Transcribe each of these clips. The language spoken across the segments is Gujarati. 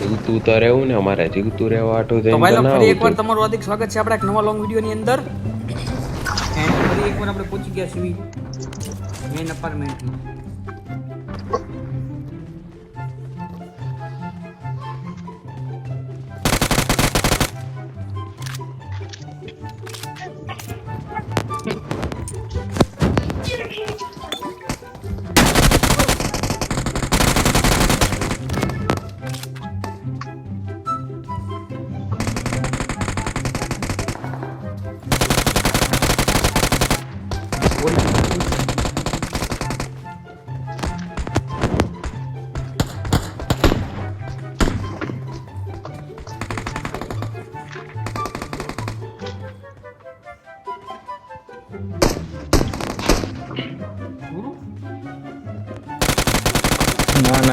જીવતું તો રહેવું ને અમારે જીવતું રહેવા આટું તો ભાઈ ફરી એકવાર તમારું હાર્દિક સ્વાગત છે આપણા એક નવા લોંગ વિડીયોની અંદર. એન્ડ ફરી એકવાર આપણે પહોંચી ગયા છીએ મેન અપાર્ટમેન્ટમાં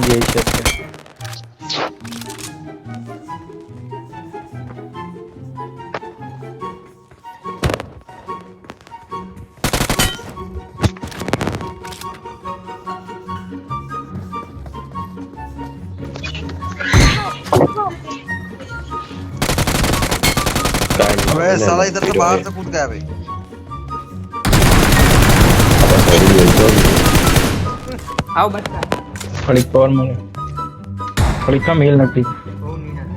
જઈ શકે કાંઈ अबे નહીં, साला એને इधर से પીરો बाहर હે. से कूद गया भाई આવ બચકા થોડીક પાવર મળે થોડીક કમ હિલ નથી બહુ નિરાશ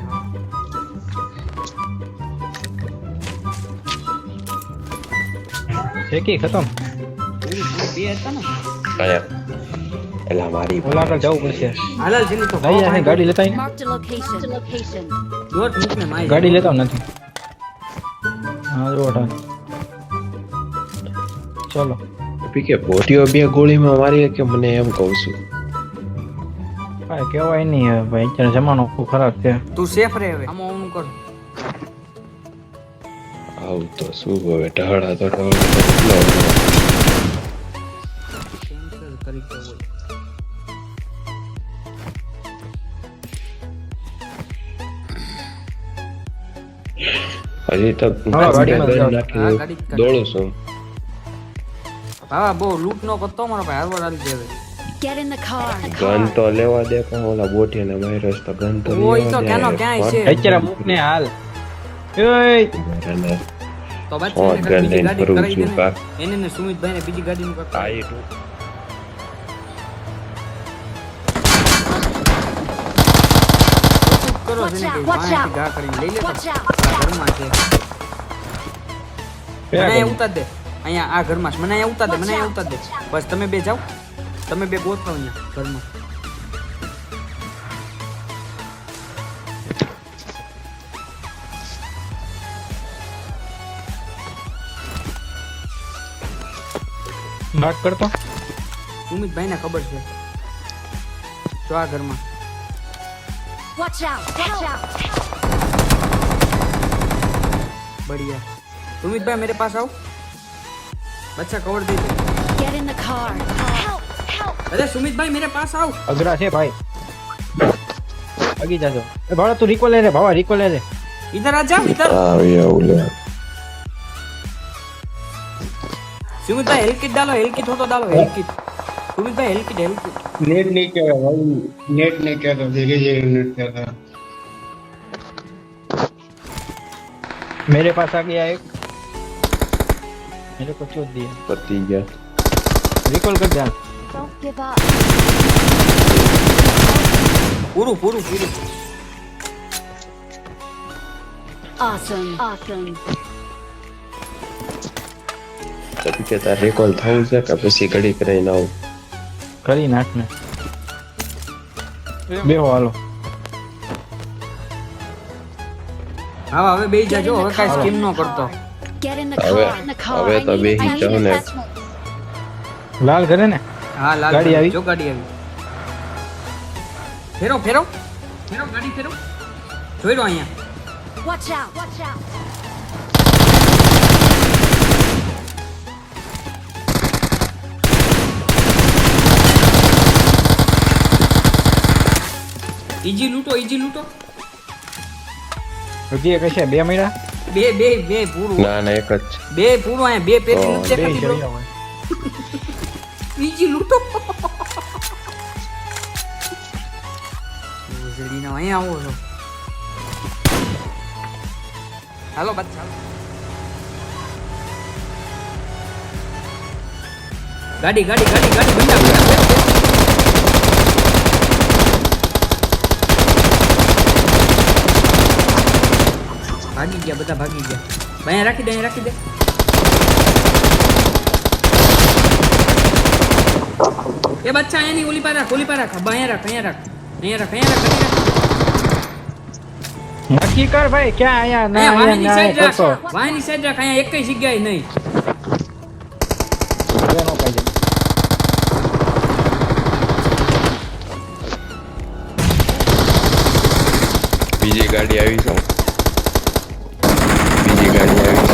છે કે ખતમ બે હતા ને કાંઈ. એલા મારી ઓલા આગળ જવું પડશે હાલાલ છે ને તો લઈ જાય ગાડી લેતા આવીને. Marked a location. location. દોઢ મૂક ને માય ગાડી લેતા નથી હા જો અઢાર ચલો પીકે પોટીઓ બે ગોળીમાં મારી કે મને એમ કહું છું કાંઈ કહેવાય નહીં હવે ભાઈ અત્યારે જમાનો ખૂબ ખરાબ છે. તું સેફ રહે હવે. આમાં ઓનું કર. આવું તો શું હવે? ઢાળા તો હોય. હજી તો હા, હા. દોડું છું. હા બહુ લૂંટ નો કરતો મારો ભાઈ હારવાર હાલી. Get in the car. Gun તો લેવા દે પણ ઓલા બોટીને વાયરસ તો ગન તો ઓય તો. ક્યાંનો ક્યાંય છે. અત્યારે મૂક ને હાલ એય તો બસ બીજી લઈને ગાડી ફરું કરાવી દે છું ને. કા એને ને બીજી ગાડીનું કાંઈક આ ઈ ટુ. કરો જેને ને કે ગા કરીને લઈ લે. ઘરમાં છે મને ઉતાર દે અહીંયા આ ઘરમાં. મને અહીંયા ઉતાર દે મને અહીંયા ઉતાર દે બસ તમે બે જાઓ તમે બે ગોતો અહીંયા ઘરમાં. નાક કરતો? સુમિતભાઈ ને ખબર છે. જો આ ઘરમાં. વોચ આઉટ વોચ આઉટ બઢિયા. સુમિતભાઈ મેરે પાસ આવો. બચ્ચા કવર દે. Get in the car the car. Help. Help. अरे सुमित भाई मेरे पास आओ અઘરા છે ભાઈ આગી જાજો એ ભાડા તું રિકો લે રે ભાવા રિકો લે રે इधर आ जाओ इधर આ એવું લે सुमित भाई हेल्थ किट डालो हेल्थ किट हो तो डालो हेल्थ किट सुमित भाई health kit health kit net नहीं क्या था भाई नेट नहीं क्या था धीरे धीरे नेट क्या था मेरे पास आ गया एक मेरे को चोट दिया પતી ગયા रिकॉल कर दे Don't give up. Boru boru boru. Awesome. Awesome. પછી કે રિકોલ થવું છે કે પછી ઘડી કરીને આવું કરી નાખ ને બે હાલો હા હવે બે જાજો હવે કાઈ સ્કીમ નો કરતો હવે હવે તો બે હી ને લાલ કરે ને હા લાલ ગાડી આવી? જો ગાડી આવી. ફેરો ફેરો. ફેરો ગાડી ફેરો. જોઈ લો અહીંયા. Watch out watch out easy લૂંટો ઈજી લૂંટો. હજી એક છે બે મહિના બે બે બે પૂરું. ના ના એક જ બે પૂરું અહીંયા બે પેટી તો નથી બે દેખાતી bro. જઈ આવો. ઈજી લૂંટો ભોસડીનો અહીંયા આવો છો હાલો બચ્ચા ગાડી ગાડી ગાડી ગાડી બંધા બંધા ભાગી ગયા બધા ભાગી ગયા અહીંયા રાખી દે અહીંયા રાખી દે એ બચ્ચા અહીંયાની ઓલી પાસે રાખ ઓલી પાસે રાખ. અહીંયા રાખ અહીંયા રાખ. અહીંયા રાખ અહીંયા રાખ અહીંયા રાખ. નક્કી કર ભાઈ ક્યાં અહીંયા ના અહીંયા વાહની અહીંયા સાઈડ રાખ વાહની સાઈડ રાખ અહીંયા એકય જગ્યાએ નહીં. નો. બીજી ગાડી આવી છે બીજી ગાડી આવી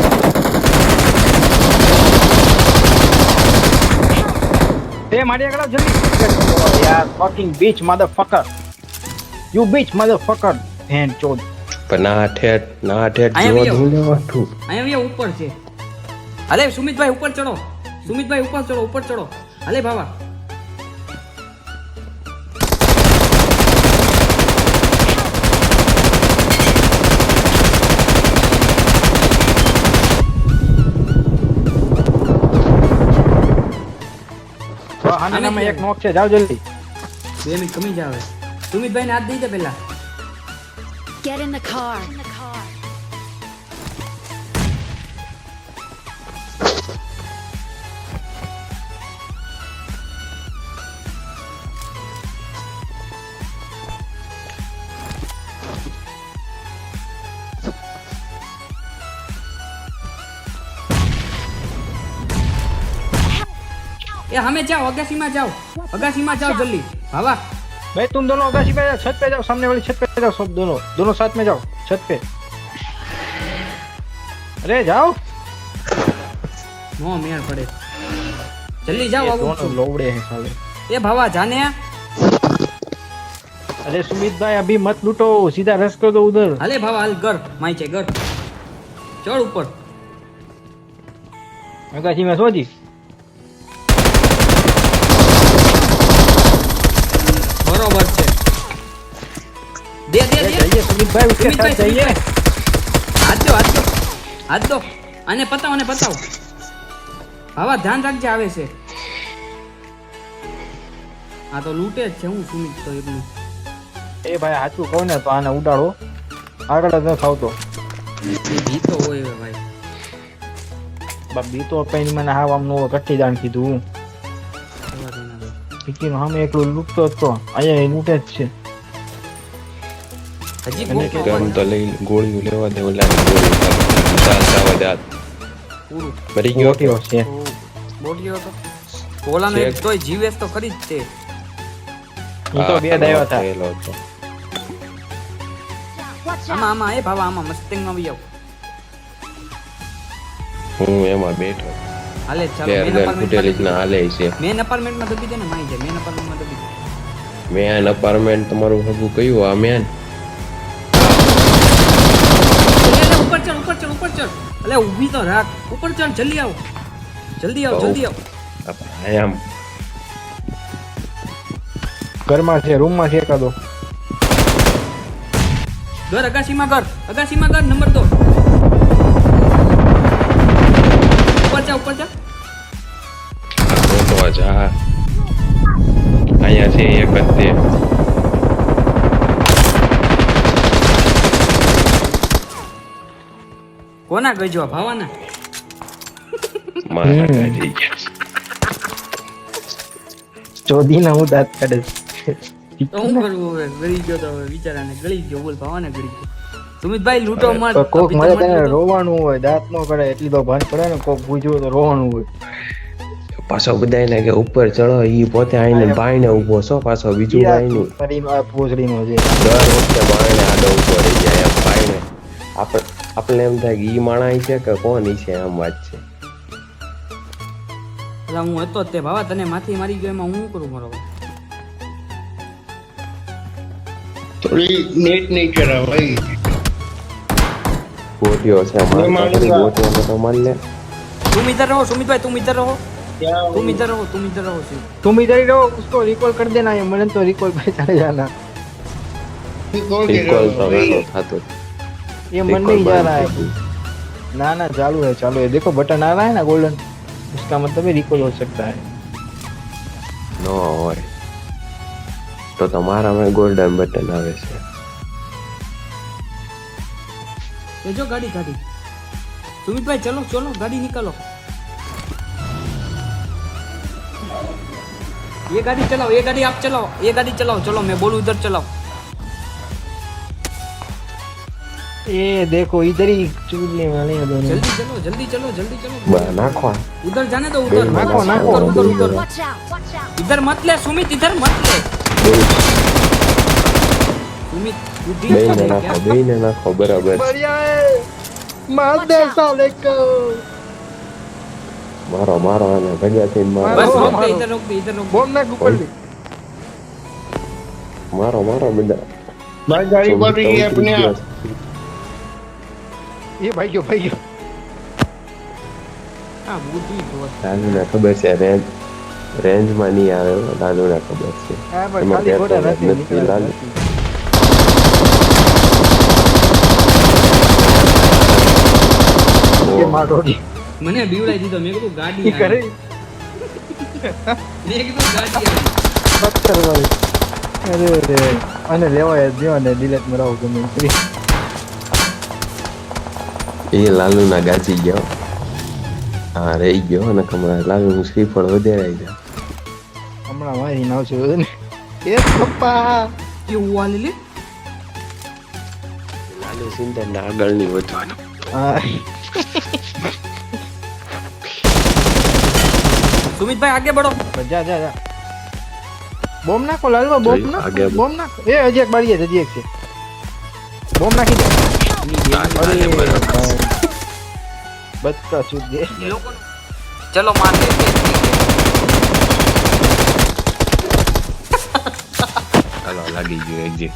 મારી આગળ આવ જલ્દી યાર fucking bitch motherfucker you bitch motherfucker ભેન ચોદ. પણ ના ઠેઠ ના ઠેઠ અહીંયા જેવો બી જ લેવાઠું અહીંયા અહીંયા ઉપર છે. અલે સુમિતભાઈ ઉપર ચડો. સુમિતભાઈ ઉપર ચડો ઉપર ચડો. અલે બાબા હાનામાં એક નોક છે જાવ જલ્દી. બે મિનિટ કમી જાવે સુમિતભાઈ ને હાથ દઈ દે પેલા. Get in the car. એ હમે જાઓ અગાસીમાં જાઓ અગાસીમાં જાઓ જલ્દી બાબા भाई तुम दोनों अगासी पे जाओ छत पे जाओ सामने वाली छत पे जाओ सब दोनों दोनों साथ में जाओ छत पे अरे जाओ નો મેળ પડે જલ્દી જાઓ ये આવું दोनों છું. लोवड़े हैं साले એ ભાવા જાને अरे सुमित भाई अभी मत लूटो सीधा रस कर दो उधर હાલે ભાવા હાલ ઘર માય છે ઘર ચડ ઉપર अगासी में सो जी भाई उसके સુમિતભાઈ, साथ जाइए સુમિતભાઈ. હાથ દો હાથ દો હાથ દો આને પતાવ આને પતાવ ભાવા ધ્યાન રાખજે આવે છે આ તો લૂંટે જ છે હું સુમિત તો એટલું એ ભાઈ સાચું કહું ને તો આને ઉડાડો આગળ જ ન થાવતો એ ભીતો હોય હવે ભાઈ બી તો કઈ મને હાવ આમ નો કટ્ટી દાણ કીધું જવા દે ને હવે. વિકીનો સામે એકલો લૂંટતો જ તો અહીંયા એ લૂંટે જ છે તો લઈ ગોળીઓ લેવા દે ઓલા ગોળી ચાલ ચાલ દે હાથ. મરી ગયો? કે મોટીઓ છે બોલ્યો તો. ઓલા ને. તોય જીવેશ તો ખરી જ તે. હું તો બે હા, હતા. આમાં આમાં એ ભાવા આમાં મસ્તિંગ આવી આવ. હું એમાં બેઠો. હાલે ચાલો મેન અપાર્ટમેન્ટ ના હાલે છે. મેન અપાર્ટમેન્ટમાં દબી દે ને માઈ જાય મેન અપાર્ટમેન્ટમાં દબી દે. મેન અપાર્ટમેન્ટ તમારું હગું કયું? આ મેન અલે ઊભી તો રાખ. ઉપર ચડ જલ્દી આવ. જલ્દી આવ જલ્દી આવ. એમ. ઘરમાં છે રૂમમાં છે એકાદો. ઘર અગાસીમાં ઘર. અગાસીમાં ઘર નંબર દો. કોના ગજવા ભાવાના. ચોધી ના હું દાંત કાઢે તો હું કરવું હવે? ગળી ગયો તો હવે બિચારાને ગળી ગયો. બોલ ભાવાને ગળી ગયો. સુમિતભાઈ લૂંટો માર. કોક મારે તેને. રોવાનું હોય દાંત નો કરે એટલી તો ભાન પડે ને કોક ભૂજ્યો તો રોવાનું હોય. પાછો બધાને કે ઉપર ચડો ઈ પોતે આઈને બાઈને ઊભો છો પાછો બીજું બાઈનું ફરી ભોસડીનો છે. દર વખતે બાઈને આડો ઊભો રહી જાય. આપણે આપણે એમ થાય કે ઈ માણા છે કે કોણ ઈ છે આમ વાત છે એટલે હું હતો જ તે ભાવા તને માથી મારી ગયો એમાં હું શું કરું મારો थोड़ी नेट नहीं करा भाई ગોટીઓ છે મારતા મારું ખરી આ- ગોટીઓ તો મારી લે तुम इधर रहो सुमित भाई तुम इधर रहो क्या तुम इधर रहो तुम इधर रहो सुमित तुम इधर ही रहो उसको रिकॉल कर देना ये मैंने तो रिकॉल पे चले जाना कौन कह ઇક્વલ તો रहा વેલો है થતો ये मन नहीं जा रहा है ना ना चालू है चालू है देखो बटन आ रहा है ना गोल्डन उसका मतलब है रिकॉल हो सकता है ન હોય તો તમારામાં ગોલ્ડન બટન આવે છે ये जो गाड़ी गाड़ी सुमित भाई चलो चलो गाड़ी निकालो ये गाड़ी चलाओ ये गाड़ी आप चलाओ ये गाड़ी चलाओ चलो मैं बोलूँ उधर चलाओ ये देखो इधर ही चूलने वाले हैं दोनों जल्दी चलो जल्दी चलो जल्दी चलो नाखो उधर जाने दो उधर नाखो नाखो उधर उधर इधर मत ले सुमित इधर मत ले सुमित बुद्धि नहीं नाखो नहीं ना नाखो बराबर बढ़िया है मार दे साले को मारो मारो ना भैया से मारो बस रोक दे इधर रोक दे इधर रोक बम ना ऊपर ले मारो मारो बेटा मैं गाड़ी पर ही अपने आप એ ભાઈ ગયો ભાઈ ગયો. આ બુદ્ધિ દાદુને ખબર છે રેન્જ રેન્જમાં નહીં આવે દાદુને ખબર છે. એમાં પેટ્રોલ નથી લાલ. મને બીવડાઈ દીધો મેં કીધું ગાડી કરે? મેં કીધું ગાડી બત્તર વાળી અરે અને લેવાય જ ને ડિલેટ મરાવું ગમે એ લાલુના ગાચી ગયો. હા રહી ગયો અને હમણાં લાલુનું શ્રીફળ વધારાઈ જાય હમણાં મારી નાવ છે ને એ પપ્પા કેવું હાલે લે. લાલુ સિંધર ના આગળની વધવાનું સુમિતભાઈ આગે બઢો જા જા જા. બોમ્બ નાખો લાલવા બોમ્બ નાખો. બોમ્બ નાખો. એ હજી એક બારી હજી એક છે. બોમ્બ નાખી દે. બચકા લોકો ચલો માર દે ચાલો લાગી ગયું એક્ઝિટ